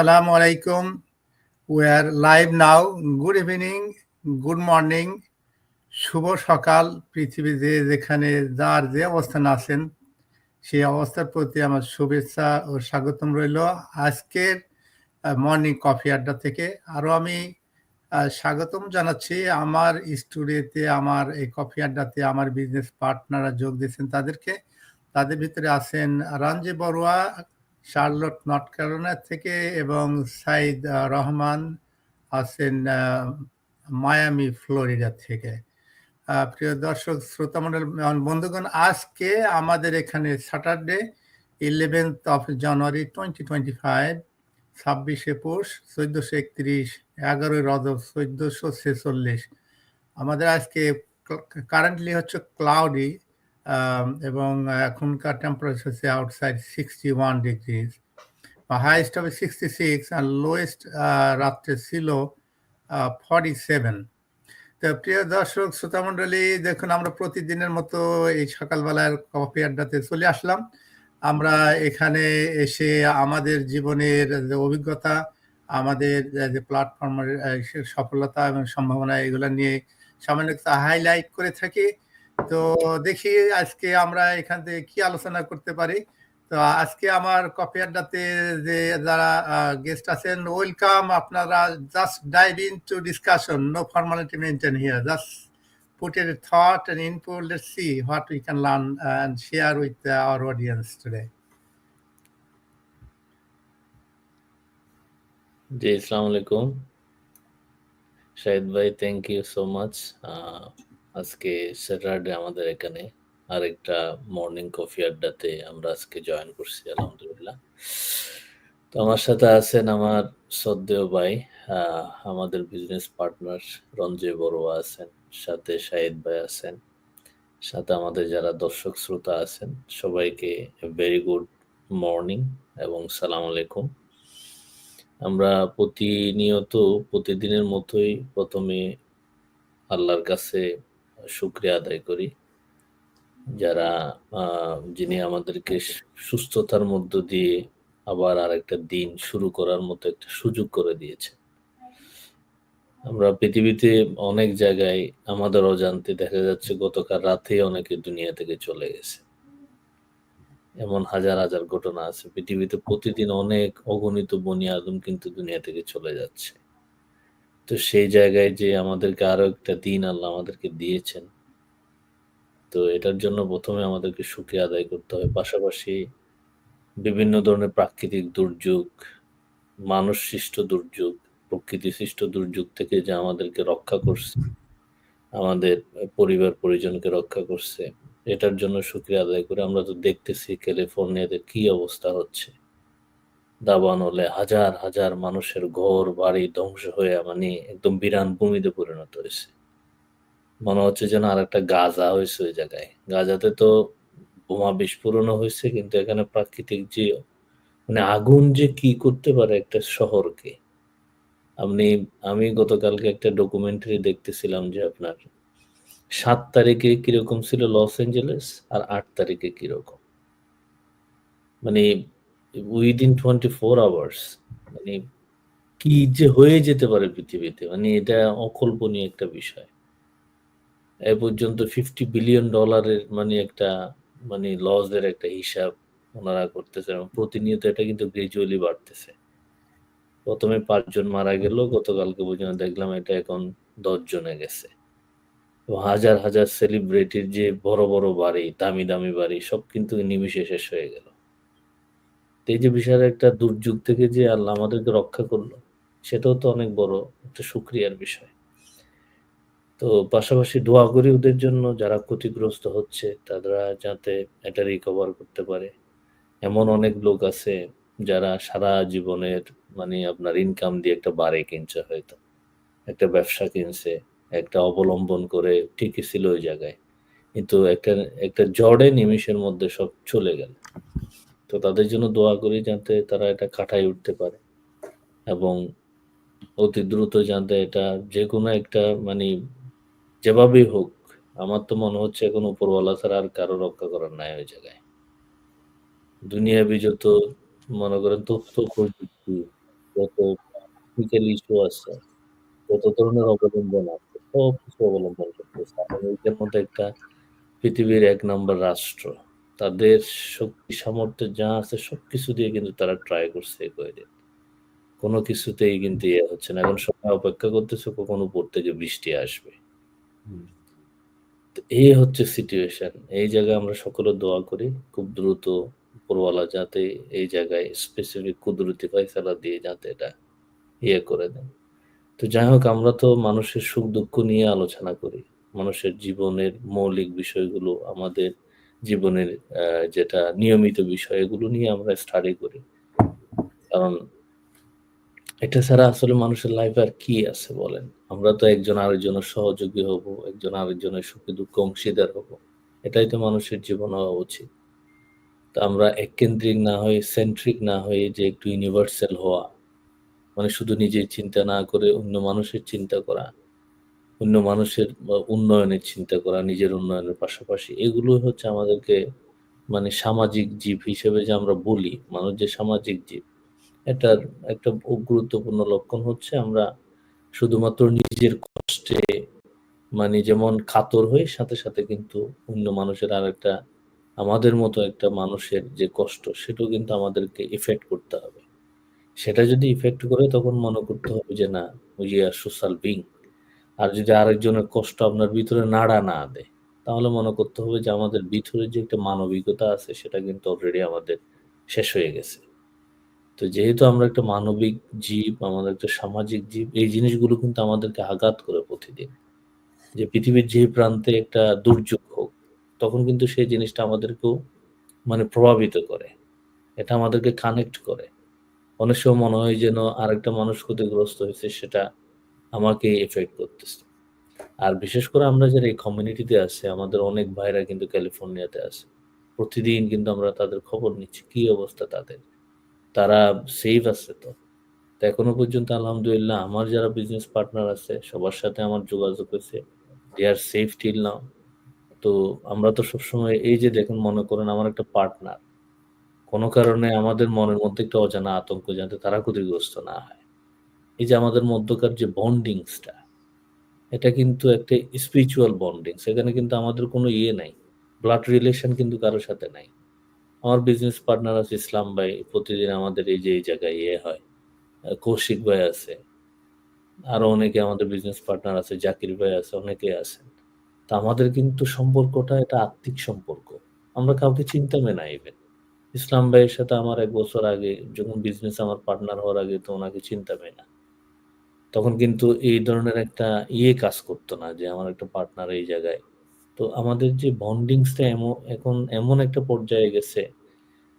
Assalamu alaikum. We are live now. Good evening, good morning. শুভ সকাল পৃথিবীতে যেখানে যার যে অবস্থান আছেন সেই অবস্থার প্রতি আমার শুভেচ্ছা ও স্বাগতম রইল আজকের মর্নিং কফি আড্ডা থেকে আরও আমি স্বাগতম জানাচ্ছি আমার স্টুডিওতে আমার এই কফি আড্ডাতে আমার বিজনেস পার্টনাররা যোগ দিয়েছেন তাদেরকে তাদের ভিতরে আছেন Ranji Barua Charlotte North Carolina থেকে এবং সাইদ রহমান আছেন মায়ামি, ফ্লোরিডা থেকে। প্রিয় দর্শক শ্রোতা মণ্ডল বন্ধুগণ, আজকে আমাদের এখানে Saturday eleventh of January twenty twenty five ছাব্বিশে পৌষ চোদ্দোশো একত্রিশ, এগারোই রজব, চোদ্দোশো ছেচল্লিশ। আমাদের আজকে কারেন্টলি হচ্ছে ক্লাউডি এবং এখনকার টেম্পারেচার হচ্ছে outside sixty one degrees highest হবে সিক্সটি সিক্স আর লোয়েস্ট রাত্রে ছিল ফর্টি সেভেন তো প্রিয় দর্শক, শ্রোতামণ্ডলী, দেখুন, আমরা প্রতিদিনের মতো এই সকালবেলার কফি আড্ডাতে চলে আসলাম। আমরা এখানে এসে আমাদের জীবনের যে অভিজ্ঞতা, আমাদের যে প্ল্যাটফর্মের সফলতা এবং সম্ভাবনা, এগুলো নিয়ে সামান্য হাইলাইট করে থাকি। তো দেখি আজকে আমরা এখান থেকে কি আলোচনা করতে পারি তো আজকে আমার কফি আড্ডাতে যে যারা গেস্ট আছেন ওয়েলকাম আপনারা just dive in to discussion no formality maintain here just put a thought and input. Let's see what we can learn and share with our audience today. জি, আসসালামু আলাইকুম শাহিদ ভাই থ্যাংক ইউ সো মাচ আজকে Saturday আমাদের এখানে। আরেকটা morning coffee আড্ডাতে আমরা আজকে জয়েন করছি, আলহামদুলিল্লাহ। তো আমার সাথে আছেন আমার সদ্দেও ভাই আমাদের বিজনেস পার্টনার রঞ্জয় বড়ুয়া আছেন, সাথে শাহিদ ভাই আছেন, সাথে আমাদের যারা দর্শক শ্রোতা আছেন, সবাইকে ভেরি গুড মর্নিং এবং সালাম আলাইকুম। আমরা প্রতিনিয়ত, প্রতিদিনের মতোই প্রথমে আল্লাহর কাছে শুক্রিয়া আদায় করি। যারা যিনি আমাদেরকে সুস্থতার মধ্য দিয়ে আবার আরেকটা দিন শুরু করার মতো একটা সুযোগ করে দিয়েছে আমরা পৃথিবীতে অনেক জায়গায় আমাদের অজান্তে দেখা যাচ্ছে গতকাল রাতে অনেকে দুনিয়া থেকে চলে গেছে। এমন হাজার হাজার ঘটনা আছে। পৃথিবীতে প্রতিদিন অনেক অগণিত বনি আদম কিন্তু দুনিয়া থেকে চলে যাচ্ছে। তো সেই জায়গায় যে আমাদেরকে আরও একটা দিন আল্লাহ আমাদেরকে দিয়েছেন, তো এটার জন্য প্রথমে আমাদেরকে সুখী আদায় করতে হবে। পাশাপাশি বিভিন্ন ধরনের প্রাকৃতিক দুর্যোগ মানুষ সৃষ্ট দুর্যোগ প্রকৃতি সৃষ্ট দুর্যোগ থেকে যে আমাদেরকে রক্ষা করছে, আমাদের পরিবার পরিজনকে রক্ষা করছে, এটার জন্য শুক্রিয়া আদায় করে আমরা তো দেখতেছি ক্যালিফোর্নিয়াতে কি অবস্থা হচ্ছে। দাবান হলে হাজার হাজার মানুষের ঘর, বাড়ি ধ্বংস হয়ে মানে একদম বিরান ভূমিতে পরিণত হয়েছে। মনে হচ্ছে যেন আর একটা গাজা হয়েছে ওই জায়গায়। গাজাতে তো বোমা বিস্ফোরণও হয়েছে, কিন্তু এখানে প্রাকৃতিক যে মানে আগুন যে কি করতে পারে একটা শহরকে। আপনি, আমি গতকালকে একটা ডকুমেন্টারি দেখতেছিলাম যে আপনার সাত তারিখে কীরকম ছিল লস এঞ্জেলেস আর আট তারিখে কীরকম। মানে উইদিন টোয়েন্টি ফোর আওয়ার্স মানে কি যে হয়ে যেতে পারে পৃথিবীতে মানে এটা অকল্পনীয় একটা বিষয়। এ পর্যন্ত ফিফটি বিলিয়ন ডলারের মানে একটা মানে লসের একটা হিসাব ওনারা করতেছে এবং প্রতিনিয়ত এটা কিন্তু গ্রাজুয়ালি বাড়তেছে। প্রথমে পাঁচজন মারা গেল, গতকালকে পর্যন্ত দেখলাম এটা এখন দশ জনে গেছে হাজার হাজার সেলিব্রিটির যে বড় বড় বাড়ি, দামি দামি বাড়ি, সব কিন্তু নিমিশে শেষ হয়ে গেল। এই যে বিশাল একটা দুর্যোগ থেকে যে আল্লাহ আমাদেরকে রক্ষা করল, সেটাও তো অনেক বড় একটা সুক্রিয়ার বিষয়। তো পাশাপাশি দোয়া করি ওদের জন্য যারা ক্ষতিগ্রস্ত হচ্ছে, তারা যাতে এটা রিকভার করতে পারে। এমন অনেক লোক আছে যারা সারা জীবনের মানে আপনার ইনকাম দিয়ে একটা বাড়ি কিনছে হয়তো, একটা ব্যবসা কিনছে, একটা অবলম্বন করে ঠিকই ছিল ওই জায়গায়। কিন্তু একটা একটা জড়ে নিমিষের মধ্যে সব চলে গেল। তো তাদের জন্য দোয়া করি যাতে তারা এটা কাটাই উঠতে পারে এবং অতি দ্রুত যাতে এটা যে কোনো একটা মানে যেভাবেই হোক আমার তো মনে হচ্ছে এখন উপরওয়ালা ছাড়া আর কারও রক্ষা করার নাই ওই জায়গায় দুনিয়াবি যত মনে করেন তথ্য প্রযুক্তি যত টেকনিক্যাল ইস্যু আছে, যত ধরনের অবলম্বন আছে, সবকিছু অবলম্বন করতেছে। মধ্যে একটা পৃথিবীর এক নম্বর রাষ্ট্র। তাদের শক্তি সামর্থ্য যা আছে সবকিছু দিয়ে কিন্তু তারা ট্রাই করছে এ করে দিতে। কোন কিছুতেই কিন্তু ইয়ে হচ্ছে না। এখন সবাই অপেক্ষা করতেছে কখন উপর থেকে বৃষ্টি আসবে। এই হচ্ছে সিচুয়েশন। এই জায়গায় আমরা সকলে দোয়া করি খুব দ্রুত উপরওয়ালা যাতে এই জায়গায় স্পেসিফিক কুদরতি ফয়সালা দিয়ে যাতে এটা ইয়ে করে দেন। তো যাই হোক আমরা তো মানুষের সুখ-দুঃখ নিয়ে আলোচনা করি। মানুষের জীবনের মৌলিক বিষয়গুলো আমাদের জীবনের যেটা নিয়মিত বিষয় এগুলো নিয়ে আমরা স্টাডি করি। কারণ এটা ছাড়া আসলে মানুষের লাইফে আর কি আছে বলেন? আমরা তো একজন আরেকজনের সহযোগী হব, একজন আরেকজনের সুখে দুঃখ অংশীদার হব। এটাই তো মানুষের জীবন হওয়া উচিত। তো আমরা এককেন্দ্রিক না হয়ে সেন্ট্রিক না হয়ে যে একটু ইউনিভার্সাল হওয়া। মানে শুধু নিজের চিন্তা না করে অন্য মানুষের চিন্তা করা। অন্য মানুষের উন্নয়নের চিন্তা করা, নিজের উন্নয়নের পাশাপাশি এগুলো হচ্ছে আমাদেরকে মানে সামাজিক জীব হিসেবে যে আমরা বলি, মানুষ যে সামাজিক জীব এটার একটা গুরুত্বপূর্ণ লক্ষণ হচ্ছে আমরা শুধুমাত্র নিজের কষ্টে মানে যেমন কাতর হই সাথে, সাথে কিন্তু অন্য মানুষের আর একটা আমাদের মতো একটা মানুষের যে কষ্ট সেটাও কিন্তু আমাদেরকে ইফেক্ট করতে হবে। সেটা যদি ইফেক্ট করে তখন মনে করতে হবে যে না উই আর সোশ্যাল being আর যদি আরেকজনের কষ্ট আপনার ভিতরে নাড়া না দেয়, তাহলে মনে করতে হবে যে আমাদের ভিতরে যে একটা মানবিকতা আছে সেটা কিন্তু অলরেডি আমাদের শেষ হয়ে গেছে। তো যেহেতু আমরা একটা মানবিক জীব, আমাদের একটা সামাজিক জীব, এই জিনিসগুলো কিন্তু আমাদেরকে আঘাত করে প্রতিদিন। যে পৃথিবীর যে প্রান্তে একটা দুর্যোগ হোক, তখন কিন্তু সেই জিনিসটা আমাদেরকেও মানে প্রভাবিত করে। এটা আমাদেরকে কানেক্ট করে। অনেক সময় মনে হয় যেন আরেকটা মানুষ ক্ষতিগ্রস্ত হয়েছে সেটা আমাকে এফেক্ট করতেছে। আর বিশেষ করে আমরা যারা এই কমিউনিটিতে আছি, আমাদের অনেক ভাইরা কিন্তু ক্যালিফোর্নিয়াতে আছে। প্রতিদিন কিন্তু আমরা তাদের খবর নিচ্ছি। কি অবস্থা তাদের? তারা সেফ আছে তো? তো এখনও পর্যন্ত আলহামদুলিল্লাহ আমার যারা বিজনেস পার্টনার আছে সবার সাথে আমার যোগাযোগ হয়েছে they আর সেফ till now তো আমরা তো সবসময় এই যে দেখুন মনে করেন আমার একটা পার্টনার। কোনো কারণে আমাদের মনের মধ্যে একটা অজানা আতঙ্ক যাতে তারা ক্ষতিগ্রস্ত না হয়। এই যে আমাদের মধ্যকার যে বন্ডিংসটা এটা কিন্তু একটা স্পিরিচুয়াল বন্ডিং। সেখানে কিন্তু আমাদের কোনো ইয়ে নাই। ব্লাড রিলেশন কিন্তু কারও সাথে নাই। আমার বিজনেস পার্টনার আছে ইসলাম ভাই। প্রতিদিন আমাদের এই যে এই জায়গায় ইয়ে হয়। কৌশিক ভাই আছে। আরও অনেকে আমাদের বিজনেস পার্টনার আছে, জাকির ভাই আছে, অনেকেই আছেন। তা আমাদের কিন্তু সম্পর্কটা এটা আত্মিক সম্পর্ক। আমরা কাউকে চিনতামই না ইভেন। ইসলাম ভাইয়ের সাথে আমার এক বছর আগে যখন বিজনেস আমার পার্টনার হওয়ার আগে তো ওনাকে চিনতামই না। তখন কিন্তু এই ধরনের একটা ইয়ে কাজ করতো না যে আমার একটা পার্টনার এই জায়গায়। তো আমাদের যে বন্ডিংসটা এমন এখন এমন একটা পর্যায়ে গেছে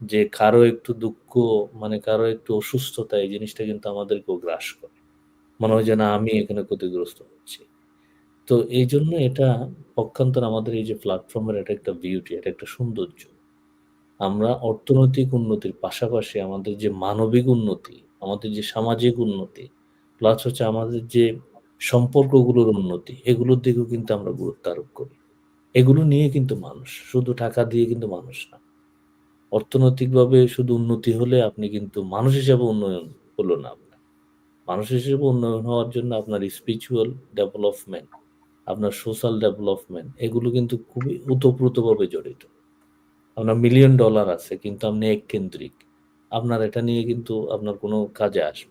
যে কারও একটু দুঃখ মানে কারও একটু অসুস্থতা এই জিনিসটা কিন্তু আমাদেরকেও গ্রাস করে। মনে হয় যে না আমি এখানে ক্ষতিগ্রস্ত হচ্ছি। তো এই জন্য এটা পক্ষান্তর আমাদের এই যে প্ল্যাটফর্মের এটা একটা বিউটি, এটা একটা সৌন্দর্য। আমরা অর্থনৈতিক উন্নতির পাশাপাশি আমাদের যে মানবিক উন্নতি, আমাদের যে সামাজিক উন্নতি, প্লাস হচ্ছে আমাদের যে সম্পর্কগুলোর উন্নতি, এগুলোর দিকেও কিন্তু আমরা গুরুত্ব আরোপ করি। এগুলো নিয়ে কিন্তু মানুষ। শুধু টাকা দিয়ে কিন্তু মানুষ না। অর্থনৈতিকভাবে শুধু উন্নতি হলে আপনি কিন্তু মানুষ হিসেবে উন্নয়ন হলো না আপনার। মানুষ হিসেবে উন্নয়ন হওয়ার জন্য আপনার স্পিরিচুয়াল ডেভেলপমেন্ট, আপনার সোশ্যাল ডেভেলপমেন্ট এগুলো কিন্তু খুবই ওতপ্রোতভাবে জড়িত। আপনার মিলিয়ন ডলার আছে কিন্তু আপনি এক কেন্দ্রিক আপনার এটা নিয়ে কিন্তু আপনার কোনো কাজে আসবে।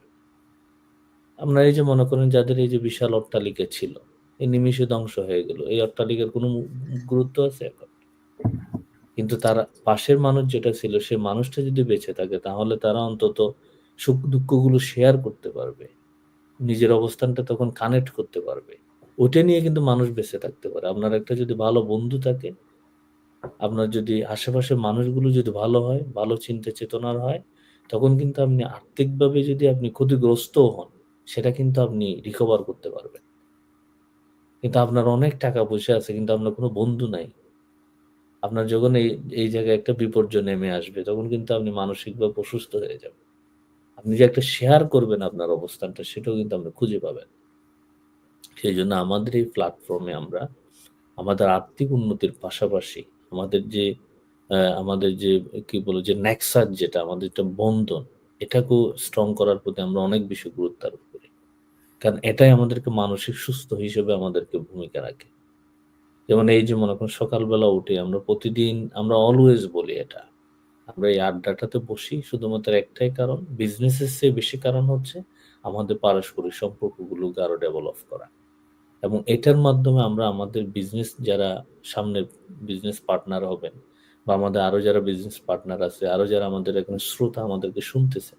আপনার এই যে মনে করেন যাদের এই যে বিশাল অট্টালিকা ছিল, এই নিমিষে ধ্বংস হয়ে গেল। এই অট্টালিকার কোনো গুরুত্ব আছে এখন? কিন্তু তার পাশের মানুষ যেটা ছিল সে মানুষটা যদি বেঁচে থাকে তাহলে তারা অন্তত সুখ-দুঃখগুলো শেয়ার করতে পারবে। নিজের অবস্থানটা তখন কানেক্ট করতে পারবে। ওটা নিয়ে কিন্তু মানুষ বেঁচে থাকতে পারে। আপনার একটা যদি ভালো বন্ধু থাকে, আপনার যদি আশেপাশের মানুষগুলো যদি ভালো হয়, ভালো চিন্তা চেতনার হয়, তখন কিন্তু আপনি আর্থিকভাবে যদি আপনি ক্ষতিগ্রস্তও হন, সেটা কিন্তু আপনি রিকভার করতে পারবেন। কিন্তু আপনার অনেক টাকা পয়সা আছে কিন্তু আপনার কোনো বন্ধু নাই। আপনার যখন এই, এই জায়গায় একটা বিপর্যয় নেমে আসবে তখন কিন্তু আপনি মানসিকভাবে অসুস্থ হয়ে যাবেন। আপনি যে একটা শেয়ার করবেন আপনার অবস্থানটা সেটাও কিন্তু আপনি খুঁজে পাবেন। সেই জন্য আমাদের এই প্ল্যাটফর্মে আমরা আমাদের আর্থিক উন্নতির পাশাপাশি আমাদের যে আমাদের যে কি বলে যে নেক্সাস যেটা আমাদের একটা বন্ধন, এটাকেও স্ট্রং করার প্রতি আমরা অনেক বেশি গুরুত্ব আরোপ করি। কারণ এটাই আমাদেরকে মানসিক সুস্থ হিসেবে আমাদেরকে ভূমিকা রাখে। যেমন এই যে মনে করুন সকালবেলা উঠে আমরা প্রতিদিন আমরা অলওয়েজ বলি এটা। আমরা এই আড্ডাটাতে বসি, শুধুমাত্র একটাই কারণ বিজনেসের চেয়ে বেশি কারণ হচ্ছে আমাদের পারস্পরিক সম্পর্কগুলোকে আরও ডেভেলপ করা। এবং এটার মাধ্যমে আমরা আমাদের বিজনেস যারা সামনের বিজনেস পার্টনার হবেন বা আমাদের আরও যারা বিজনেস পার্টনার আছে, আরও যারা আমাদের এখানে শ্রোতা আমাদেরকে শুনতেছে,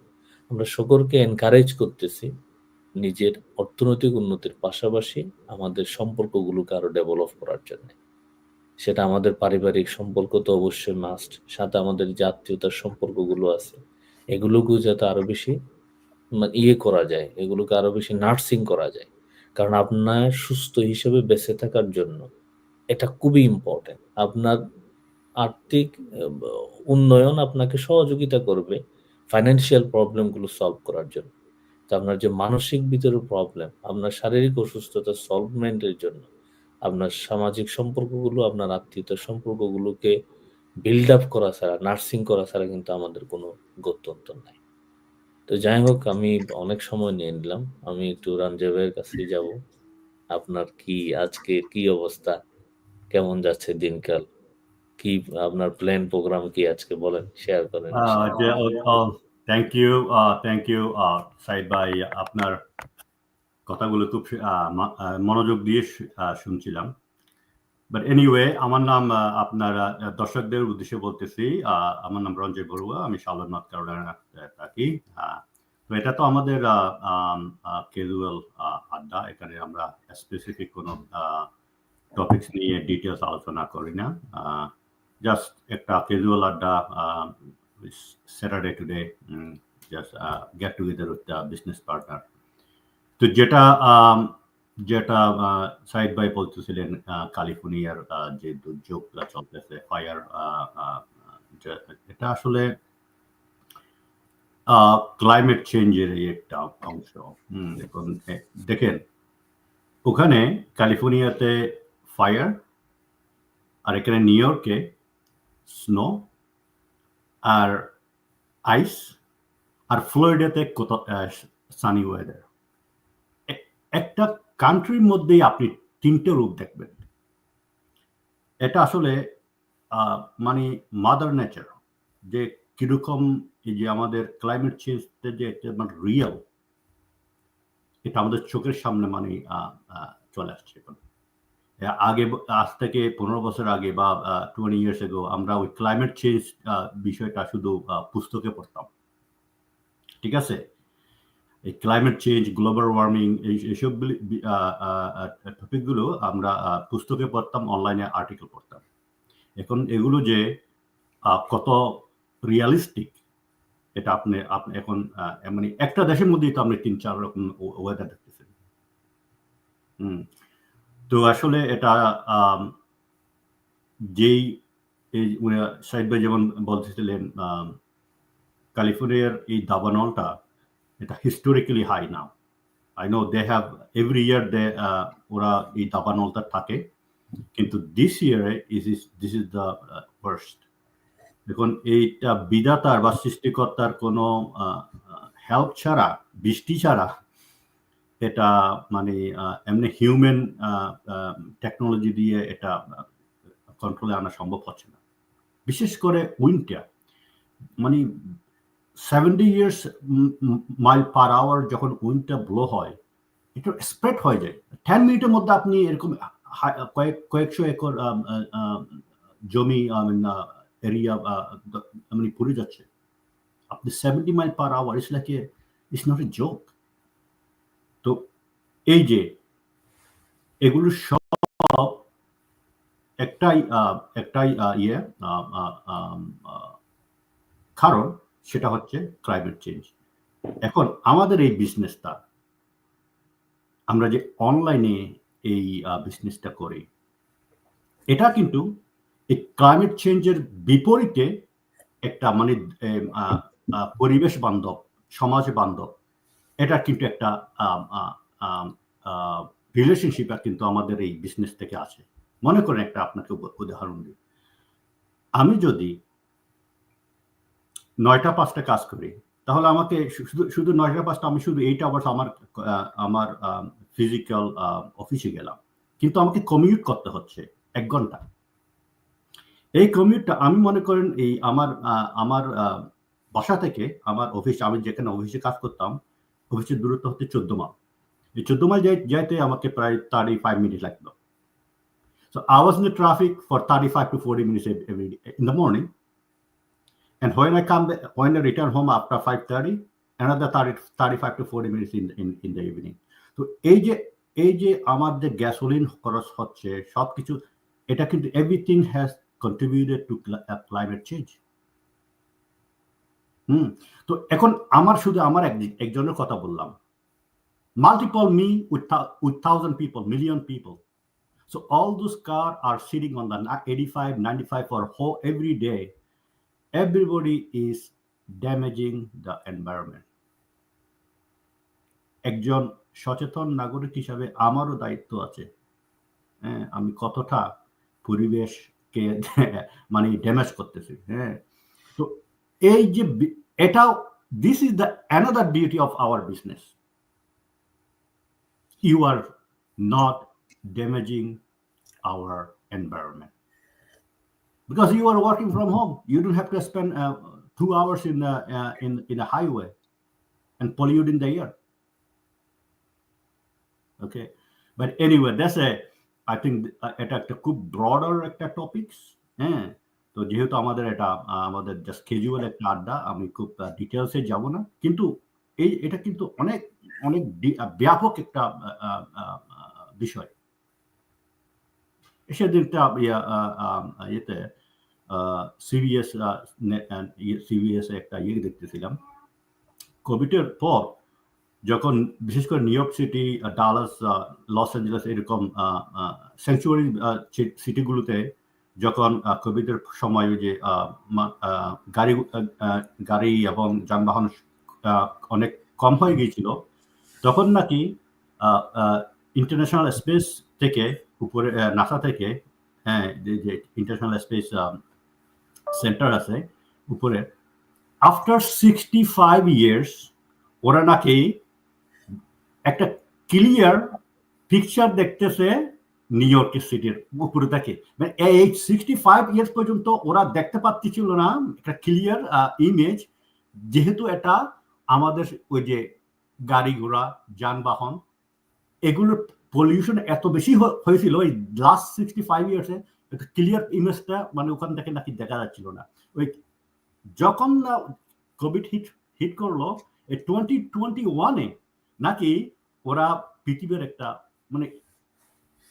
আমরা সকলকে এনকারেজ করতেছি নিজের অর্থনৈতিক উন্নতির পাশাপাশি আমাদের সম্পর্কগুলোকে আরও ডেভেলপ করার জন্য। সেটা আমাদের পারিবারিক সম্পর্ক তো অবশ্যই মাস্ট সাথে আমাদের জাতীয়তার সম্পর্কগুলো আছে, এগুলোকেও যাতে আরও বেশি মানে ইয়ে করা যায়, এগুলোকে আরও বেশি নার্সিং করা যায়। কারণ আপনার সুস্থ হিসেবে বেঁচে থাকার জন্য এটা খুবই ইম্পর্টেন্ট আপনার আর্থিক উন্নয়ন আপনাকে সহযোগিতা করবে ফাইন্যান্সিয়াল প্রবলেমগুলো সলভ করার জন্য। তো আপনার যে মানসিক ভিতরে প্রবলেম আপনার শারীরিক অসুস্থতা সলভমেন্টের জন্য, আপনার সামাজিক সম্পর্কগুলো, আপনার আত্মীয়তার সম্পর্কগুলোকে বিল্ড আপ করা ছাড়া নার্সিং করা ছাড়া কিন্তু আমাদের কোনো গত্যন্তর নাই। তো যাই হোক, আমি অনেক সময় নিয়ে নিলাম। আমি একটু রানজেবের কাছে যাব। আপনার কি আজকে কি অবস্থা? কেমন যাচ্ছে দিনকাল? কি আপনার প্ল্যান প্রোগ্রাম কি আজকে বলেন শেয়ার করেন thank you thank you Saeed ভাই আপনার কথাগুলো খুব মনোযোগ দিয়ে শুনছিলাম। বাট এনিওয়ে আমার নাম আপনার দর্শকদের উদ্দেশ্যে বলতেছি আমার নাম রঞ্জয় বড়ুয়া আমি শালর নর্থ ক্যারোলাইনা থাকি। তো এটা তো আমাদের ক্যাজুয়াল আড্ডা এখানে আমরা স্পেসিফিক কোনো টপিকস নিয়ে ডিটেলস আলোচনা করি না। জাস্ট একটা ক্যাজুয়াল আড্ডা Saturday today just get together with business partner তো যেটা যেটা সাইড বাই বলতেছিলেন ক্যালিফোর্নিয়ার যে দুর্যোগগুলো চলতেছে ফায়ার এটা আসলে ক্লাইমেট চেঞ্জের একটা অংশ। এখন দেখেন, ওখানে ক্যালিফোর্নিয়াতে ফায়ার আর এখানে নিউ ইয়র্কে স্নো আর আইস আর ফ্লোরিডাতে সানি ওয়েদার একটা কান্ট্রির মধ্যেই আপনি তিনটে রূপ দেখবেন। এটা আসলে মানে মাদার নেচার যে কীরকম যে আমাদের ক্লাইমেট চেঞ্জ যে মানে রিয়েল এটা আমাদের চোখের সামনে মানে চলে আসছে এখন। আগে আজ থেকে পনেরো বছর আগে বা টোয়েন্টি ইয়ার্স এগো আমরা ওই ক্লাইমেট চেঞ্জ বিষয়টা শুধু পুস্তকে পড়তাম। ঠিক আছে? এই ক্লাইমেট চেঞ্জ গ্লোবাল ওয়ার্মিং এই, এইসব টপিকগুলো আমরা পুস্তকে পড়তাম অনলাইনে আর্টিকেল পড়তাম। এখন এগুলো যে কত রিয়ালিস্টিক এটা আপনি আপনি এখন মানে একটা দেশের মধ্যেই তো আপনি তিন চার রকম ওয়েদার দেখতেছেন। হুম। তো আসলে এটা যেই এই সাইড বাই যেমন বলতেছিলেন ক্যালিফোর্নিয়ার এই দাবানলটা এটা historically high now I know they have every year they ওরা এই দাবানলটা থাকে, কিন্তু দিস ইয়ারে is is this is the first দেখুন, এইটা বিধাতার বা সৃষ্টিকর্তার কোনো হেল্প ছাড়া, বৃষ্টি ছাড়া এটা মানে এমনি হিউম্যান টেকনোলজি দিয়ে এটা কন্ট্রোলে আনা সম্ভব হচ্ছে না। বিশেষ করে উইন্টার মানে seventy years mile per hour যখন উইন্ডটা ব্লো হয়, এটা স্প্রেড হয়ে যায়। টেন মিনিটের মধ্যে আপনি এরকম কয়েক, কয়েকশো একর জমি এরিয়া মানে পুড়ে যাচ্ছে। আপনি seventy mile per hour is like it's not a joke এই যে, এগুলো সব একটাই একটাই ইয়ে কারণ সেটা হচ্ছে ক্লাইমেট চেঞ্জ এখন আমাদের এই বিজনেসটা আমরা যে অনলাইনে এই বিজনেসটা করি, এটা কিন্তু এই ক্লাইমেট চেঞ্জের বিপরীতে একটা মানে পরিবেশ বান্ধব, সমাজ বান্ধব, এটা কিন্তু একটা রিলেশনশিপ কিন্তু আমাদের এই বিজনেস থেকে আছে মনে করেন একটা আপনাকে উদাহরণ দিই। আমি যদি নয়টা পাঁচটা কাজ করি, তাহলে আমাকে শুধু শুধু নয়টা পাঁচটা আমি শুধু এইট আওয়ার্স আমার আমার ফিজিক্যাল অফিসে গেলাম। কিন্তু আমাকে কমিউট করতে হচ্ছে এক ঘণ্টা। এই কমিউটটা আমি মনে করেন এই আমার আমার বাসা থেকে আমার অফিস আমি যেখানে অফিসে কাজ করতাম অফিসের দূরত্ব হচ্ছে চোদ্দ মাইল। এই চোদ্দ মাইল যাইতে আমাকে প্রায় থার্টি ফাইভ মিনিট লাগত so I was in traffic for thirty five to forty minutes every in the morning and when I come when I return home after five thirty and other thirty thirty five to forty minutes in in in the evening তো এই যে এই যে আমার যে gasoline খরচ হচ্ছে সব কিছু এটা কিন্তু everything has contributed to climate change hmm? তো এখন আমার শুধু আমার একজনের কথা বললাম। Multiple me with with thousand people million people So all those cars are sitting on the 85, 95 for whole every day. Everybody is damaging the environment. একজন সচেতন নাগরিক হিসাবে আমারও দায়িত্ব আছে হ্যাঁ আমি কতটা পরিবেশকে মানে ড্যামেজ করতেছি হ্যাঁ তো এই যে এটাও this is the another beauty of our business You are not damaging our environment. Because you are working from home, you don't have to spend uh, two hours in, uh, uh, in in a highway and polluting the air. Okay, but anyway, that's a I think uh, এটা একটা খুব broader একটা topics হ্যাঁ তো যেহেতু আমাদের এটা আহ, আমাদের জাস্ট ক্যাজুয়াল একটা আড্ডা আমি খুব ডিটেলসে যাব না কিন্তু এই এটা কিন্তু অনেক অনেক ব্যাপক একটা বিষয়। ইয়া, আহ, ইয়েতে সিবিএস সিবিএস একটা ইয়ে দেখতেছিলাম। কোভিডের পর যখন বিশেষ করে New York City Dallas Los Angeles এরকম স্যাংচুয়ারি সিটিগুলোতে যখন কোভিডের সময় যে গাড়ি গাড়ি এবং যানবাহন অনেক কম হয়ে গিয়েছিল। তখন নাকি ইন্টারন্যাশনাল স্পেস থেকে উপরে নাসা থেকে হ্যাঁ যে ইন্টারন্যাশনাল স্পেস সেন্টার আছে উপরে আফটার সিক্সটি ফাইভ ইয়ার্স ওরা নাকি একটা ক্লিয়ার পিকচার দেখতেছে নিউ ইয়র্ক সিটির উপরে থেকে। মানে এই সিক্সটি ফাইভ ইয়ার্স পর্যন্ত ওরা দেখতে পাচ্ছিল না, একটা ক্লিয়ার ইমেজ যেহেতু এটা আমাদের ওই যে গাড়ি ঘোড়া, যানবাহন, এগুলোর পলিউশন এত বেশি হয়েছিল এই লাস্ট সিক্সটি ফাইভ ইয়ার্সে একটা ক্লিয়ার ইমেজটা মানে ওখান থেকে নাকি দেখা যাচ্ছিল না। ওই যখন না কোভিড হিট হিট করল, এই টোয়েন্টি টোয়েন্টি ওয়ানে নাকি ওরা পৃথিবীর একটা মানে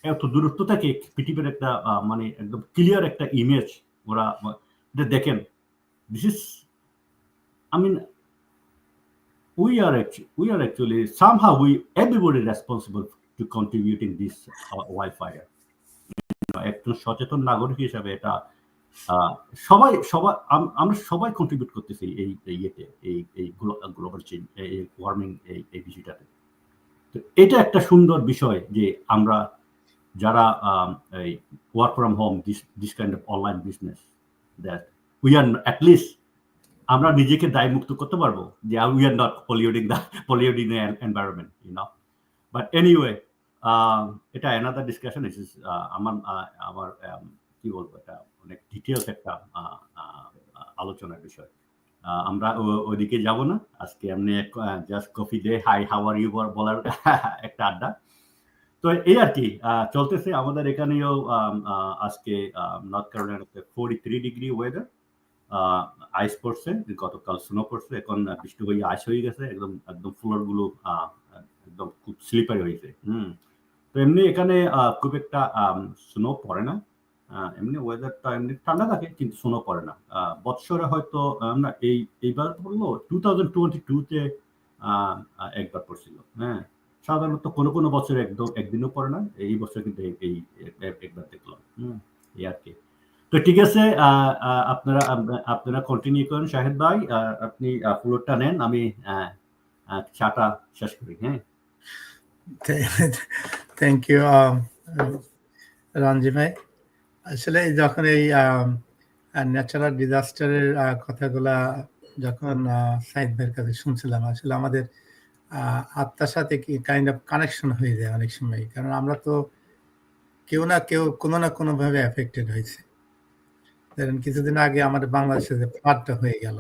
এত দূরত্ব থেকে পৃথিবীর একটা মানে একদম ক্লিয়ার একটা ইমেজ ওরা দেখেন। This is I mean we are actually, we are actually somehow we everybody responsible to contributing this uh, wildfire. একজন সচেতন নাগরিক হিসাবে এটা সবাই সবাই আম- আমরা সবাই কন্ট্রিবিউট করতেছি এই ইয়েতে এই এই গ্লোবাল চেঞ্জ এই ওয়ার্মিং এই এই বিষয়টাতে তো এটা একটা সুন্দর বিষয় যে আমরা যারা এই work from home this this kind of online business that we are at least আমরা নিজেকে দায় মুক্ত করতে পারব। যে we are not polluting the polluting environment you know but anyway এটা অ্যানাদার ডিসকাশন ইস ইস আমার আমার um, কি বলব এটা? অনেক ডিটেলস একটা আহ, আহ, আলোচনার বিষয়। আমরা ওইদিকে যাব না। আজকে এমনি just coffee day hi how are you বলার একটা আড্ডা। তো এই আর কি চলতেছে আমাদের এখানেও আহ, আজকে north ক্যারোলাইনাতে forty three degree weather ice পড়ছে গতকাল স্নো পড়ছে, এখন বৃষ্টি হয়ে আইস হয়ে গেছে, একদম একদম ফ্লোরগুলো একদম খুব স্লিপারি হয়েছে, হুম। তো এমনি এখানে খুব একটা স্নো পড়ে না এমনি ওয়েদারটা এমনি ঠান্ডা থাকে, কিন্তু স্নো পড়ে না। বৎসরে হয়তো আমরা এই, এইবার পড়ল টু থাউজেন্ড টোয়েন্টি টুতে একবার পড়ছিল হ্যাঁ। সাধারণত কোনো কোনো বছরে একদম, একদিনও পড়ে না, এই বছর কিন্তু এই, একবার দেখলাম, হুম, এই আর কি। তো ঠিক আছে আপনারা আপনারা কন্টিনিউ করেন। শাহেদ ভাই আপনি ফ্লোরটা নেন, আমি চাটা শেষ করি হ্যাঁ? থ্যাংক ইউ রঞ্জি ভাই। আসলে যখন এই ন্যাচারাল ডিজাস্টারের কথাগুলা যখন সাইদ ভাইয়ের কাছে শুনছিলাম, আসলে আমাদের আত্মার সাথে কি কাইন্ড অফ কানেকশন হয়ে যায় অনেক সময়। কারণ আমরা তো কেউ না কেউ কোনো না কোনোভাবে অ্যাফেক্টেড হয়েছে। ধরেন কিছুদিন আগে আমাদের বাংলাদেশে যে ফ্লাডটা হয়ে গেল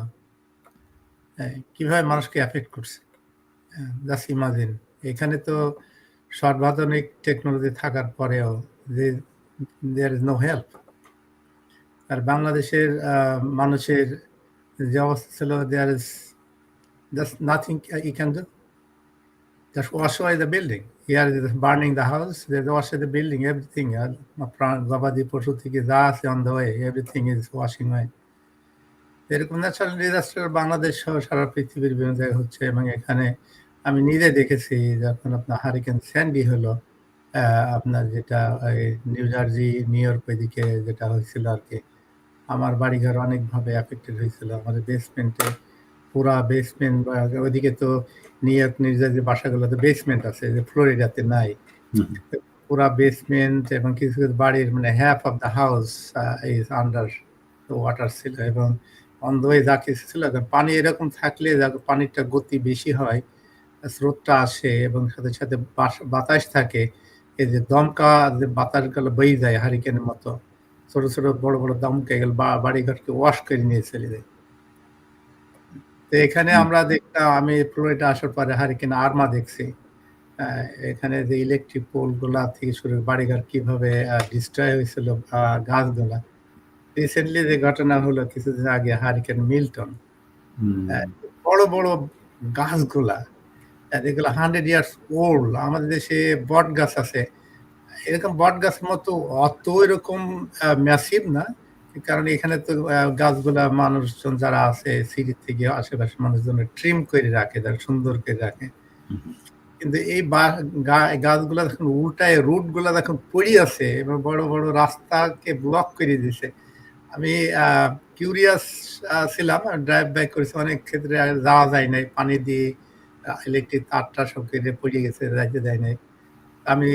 হ্যাঁ, কীভাবে মানুষকে অ্যাফেক্ট করছে? জাস্ট ইমাজিন এখানে তো সর্বাধুনিক টেকনোলজি থাকার পরেও যে দেয়ার ইজ নো হেল্প আর বাংলাদেশের মানুষের যে অবস্থা ছিল there is just nothing you can just wash away the building here is burning the house, they wash away the building, everything থেকে যা আছে on the way everything is washing way এরকম ন্যাচারাল ডিজাস্টার বাংলাদেশ সারা পৃথিবীর বিভিন্ন জায়গায় হচ্ছে এবং এখানে আমি নিজে দেখেছি যখন আপনার হারিকেন স্যান্ডি হলো আপনার যেটা এই নিউ জার্জি নিউ ইয়র্ক ওইদিকে যেটা হয়েছিল আর কি, আমার বাড়িঘর অনেকভাবে অ্যাফেক্টেড হয়েছিল, আমাদের বেসমেন্টে পুরা বেসমেন্ট বা ওইদিকে তো নিউ ইয়র্ক নিউ জার্জি বাসাগুলোতে বেসমেন্ট আছে যে ফ্লোরিডাতে নাই। পুরা বেসমেন্ট এবং কিছু কিছু বাড়ির মানে half of the house is under water ছিল এবং অন দ্য ওয়ে যা কিছু ছিল পানি এরকম থাকলে যা পানিটা গতি বেশি হয় স্রোতটা আসে এবং সাথে সাথে বাস- বাতাস থাকে। এই যে দমকা যে বাতাসগুলো বই যায় হারিকেনের মতো ছোট ছোট বড় বড় দমকা এগুলো বাড়িঘরকে ওয়াশ করে নিয়ে চলে যায়। তো এখানে আমরা দেখতাম আমি ফ্লোরিডা আসার পরে হারিকেন আর্মা দেখছি। এখানে যে ইলেকট্রিক পোলগুলা থেকে শুরু বাড়িঘর কীভাবে ডিস্ট্রয় হয়েছিল গাছগুলা। রিসেন্টলি যে ঘটনা হলো কিছুদিন আগে হারিকেন মিল্টন। বড় বড় গাছগুলা যেগুলো হান্ড্রেড ইয়ার্স ওল্ড আমাদের দেশে বট গাছ আছে। এরকম বট গাছ মতো অত এরকম ম্যাসিভ না কারণ এখানে তো গাছগুলা মানুষজন যারা আছে সিটি থেকে আশেপাশে মানুষজন ট্রিম করে রাখে যারা সুন্দর করে রাখে। কিন্তু এই গাছগুলা যখন উল্টায় রুটগুলা যখন পড়ে আছে, এবং বড় বড় রাস্তাকে ব্লক করে দিছে আমি কিউরিয়াস ছিলাম ড্রাইভ বাই করেছি। অনেক ক্ষেত্রে যাওয়া যায় নাই। পানি দিয়ে ইলেকট্রিক তারটা সব কেটে পড়ে গেছে, যাইতে দেয় নাই। আমি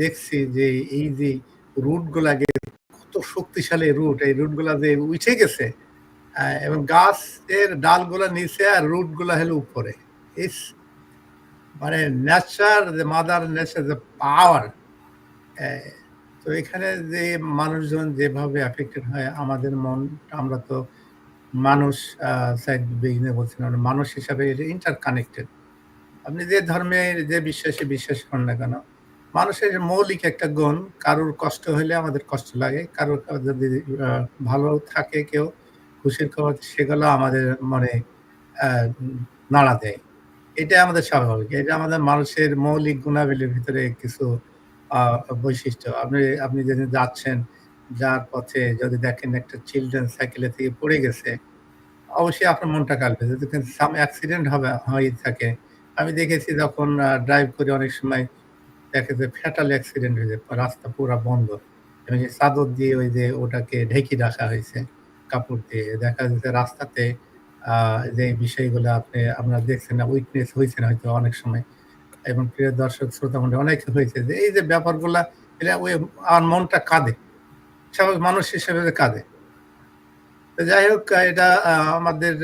দেখছি যে এই যে রুট কত শক্তিশালী রুট এই রুটগুলা যে উঠে গেছে এবং গাছের ডালগুলা নিচে আর রুটগুলা হলো উপরে। ইস মানে নেচার যে মাদার নেচার যে পাওয়ার তো এখানে যে মানুষজন যেভাবে অ্যাফেক্টেড হয়, আমাদের মন, আমরা তো মানুষ সাইড বিগিনে বলছেন আমরা মানুষ হিসাবে ইন্টার কানেক্টেড আপনি যে ধর্মে, যে বিশ্বাসে বিশ্বাস করেন না কেন মানুষের মৌলিক একটা গুণ, কারোর কষ্ট হলে আমাদের কষ্ট লাগে, কারোর যদি ভালো থাকে কেউ, খুশির খবর সেগুলো আমাদের মনে নাড়া দেয়। এটা আমাদের স্বাভাবিক, এটা আমাদের মানুষের মৌলিক গুণাবলীর ভিতরে কিছু বৈশিষ্ট্য। আপনি আপনি যেদিন যাচ্ছেন যার পথে যদি দেখেন একটা চিলড্রেন সাইকেলে থেকে পড়ে গেছে, অবশ্যই আপনার মনটা কালবে যদি সাম, অ্যাক্সিডেন্ট হবে, হয়ে থাকে, আমি দেখেছি যখন ড্রাইভ করে অনেক সময় দেখে যে ফ্যাটাল অ্যাক্সিডেন্ট হয়েছে, রাস্তা পুরো বন্ধ। এবং চাদর দিয়ে ওই যে ওটাকে ঢেকে রাখা হয়েছে, কাপড় দিয়ে, দেখা যাচ্ছে রাস্তাতে যে বিষয়গুলো আপনি, আপনারা দেখছেন না উইকনেস হয়েছে না হয়তো অনেক সময়। এবং প্রিয় দর্শক, শ্রোতা মন্ডলী, অনেক হয়েছে যে এই যে ব্যাপারগুলা এটা ওই আমার মনটা কাঁদে। স্বাভাবিক মানুষ হিসেবে কাঁদে। যাই হোক, এটা আমাদের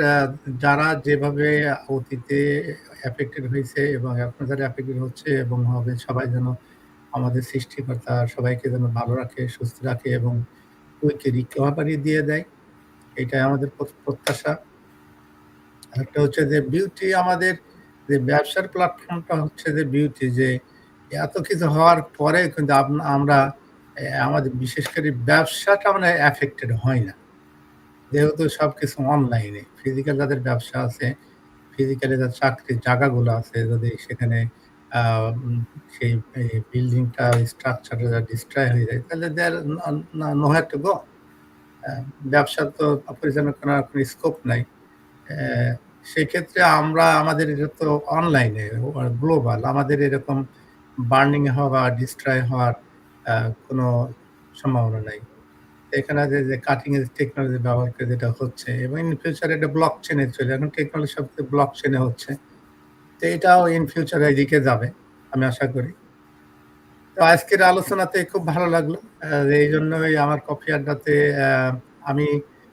যারা যেভাবে অতীতে অ্যাফেক্টেড হয়েছে এবং এখন যারা অ্যাফেক্টেড হচ্ছে এবং হবে, সবাই যেন আমাদের সৃষ্টিকর্তা সবাইকে যেন ভালো রাখে, সুস্থ রাখে এবং উইকে রিকভারি দিয়ে দেয়, এটাই আমাদের প্রত- প্রত্যাশা। একটা হচ্ছে যে বিউটি আমাদের, যে ব্যবসার প্ল্যাটফর্মটা হচ্ছে যে বিউটি যে এত কিছু হওয়ার পরে কিন্তু আমরা আমাদের বিশেষ করে ব্যবসাটা মানে অ্যাফেক্টেড হয় না। যেহেতু সব কিছু অনলাইনে ফিজিক্যাল যাদের ব্যবসা আছে ফিজিক্যালি যাদের চাকরির জায়গাগুলো আছে, যদি সেখানে সেই বিল্ডিংটা স্ট্রাকচারটা ডিস্ট্রয় হয়ে যায়, তাহলে there no have to go ব্যবসার তো পরিচালনা করার কোনো স্কোপ নাই। সেক্ষেত্রে আমরা, আমাদের এটা তো অনলাইনে গ্লোবাল আমাদের এরকম বার্নিং হওয়া বা ডিস্ট্রয় হওয়ার কোনো সম্ভাবনা নাই। এখানে যে কাটিং এজ টেকনোলজি ব্যবহার করে যেটা হচ্ছে এবং ইন ফিউচার এটা ব্লক চেনে চলে, এখন টেকনোলজি সব ব্লক চেনে হচ্ছে। তো এটাও ইন ফিউচার এদিকে যাবে, আমি আশা করি। তো আজকের আলোচনাতে খুব ভালো লাগল এই জন্যই আমার কফি আড্ডাতে আমি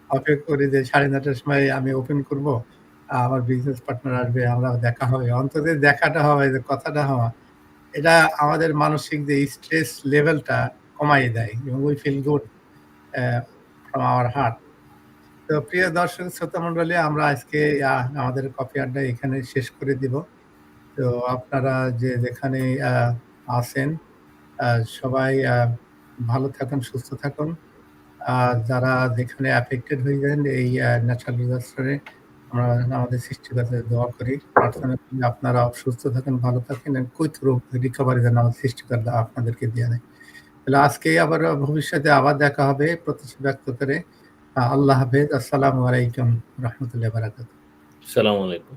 অপেক্ষা করি যে সাড়ে নটার সময় আমি ওপেন করব আমার বিজনেস পার্টনার আসবে, আমরা দেখা হবে। অন্তত দেখাটা হবে, যে কথাটা হওয়া, এটা আমাদের মানসিক যে স্ট্রেস লেভেলটা কমাই দেয় এবং we feel good from our heart তো প্রিয় দর্শক, শ্রোতা আমরা আজকে আমাদের কফি আড্ডা এখানে শেষ করে দিব। তো আপনারা যে যেখানে আছেন সবাই ভালো থাকুন, সুস্থ থাকুন। আর যারা যেখানে অ্যাফেক্টেড হয়ে যান, এই ন্যাচারাল ডিজাস্টারে আমরা আমাদের সৃষ্টিকর্তা দোয়া করি। প্রার্থনা করি আপনারা সুস্থ থাকেন, ভালো থাকেন কৈত রোগ রিকভারি যেন আমাদের সৃষ্টিকর্তা আপনাদেরকে দিয়ে দেয় তাহলে আজকে আবার ভবিষ্যতে আবার দেখা হবে প্রতিষ্ঠা ব্যক্ত করে আল্লাহ হাফেজ। আসসালামু আলাইকুম রহমতুল্লাহ বারাকাত আসসালামু আলাইকুম।